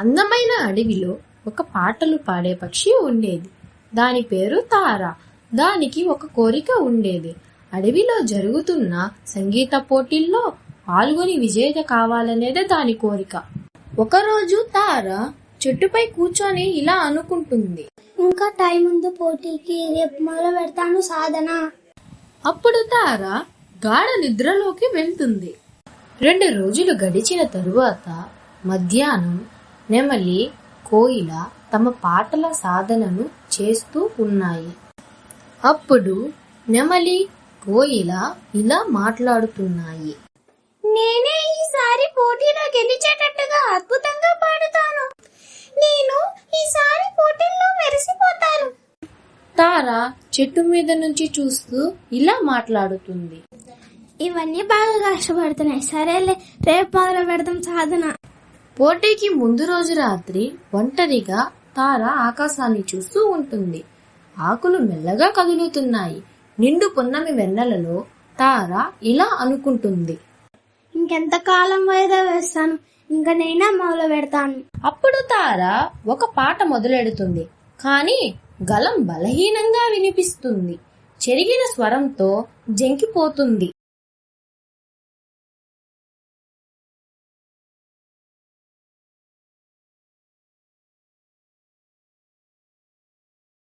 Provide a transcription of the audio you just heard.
అందమైన అడవిలో ఒక పాటలు పాడే పక్షి ఉండేది. దాని పేరు తార. దానికి ఒక కోరిక ఉండేది. అడవిలో జరుగుతున్న సంగీత పోటీల్లో పాల్గొని విజేత కావాలనేదే దాని కోరిక. ఒకరోజు తార చెట్టుపై కూర్చొని ఇలా అనుకుంటుంది. ఇంకా టైం ఉంది పోటీకి రేపు మొదలు పెడతాను సాధన. అప్పుడు తార గాఢ నిద్రలోకి వెళ్తుంది. రెండు రోజులు గడిచిన తరువాత మధ్యాహ్నం నెమలి కోయిల తమ పాటల సాధనను చేస్తూ ఉన్నాయి. అప్పుడు నెమలి కోయిల ఇలా మాట్లాడుతున్నాయి. నేనే ఈసారి పోటీలో గెలిచేటట్టుగా అద్భుతంగా పాడుతాను. నేను ఈసారి పోటీల్లో మెరిసిపోతాను. తార చెట్టు మీద నుంచి చూస్తూ ఇలా మాట్లాడుతుంది. ఇవన్నీ బాగా కష్టపడుతున్నాయి. సరేలే రేపు మొదలు పెడదాం సాధన. పోటీకి ముందు రోజు రాత్రి ఒంటరిగా తార ఆకాశాన్ని చూస్తూ ఉంటుంది. ఆకులు మెల్లగా కదులుతున్నాయి. నిండు పున్నమి వెన్నెలలో తార ఇలా అనుకుంటుంది. ఇంకెంత కాలం వాయిదా వేస్తాను? ఇంకా నేనే మొదలు పెడతాను. అప్పుడు తార ఒక పాట మొదలెడుతుంది. కానీ గలం బలహీనంగా వినిపిస్తుంది. చెరిగిన స్వరంతో జంకిపోతుంది.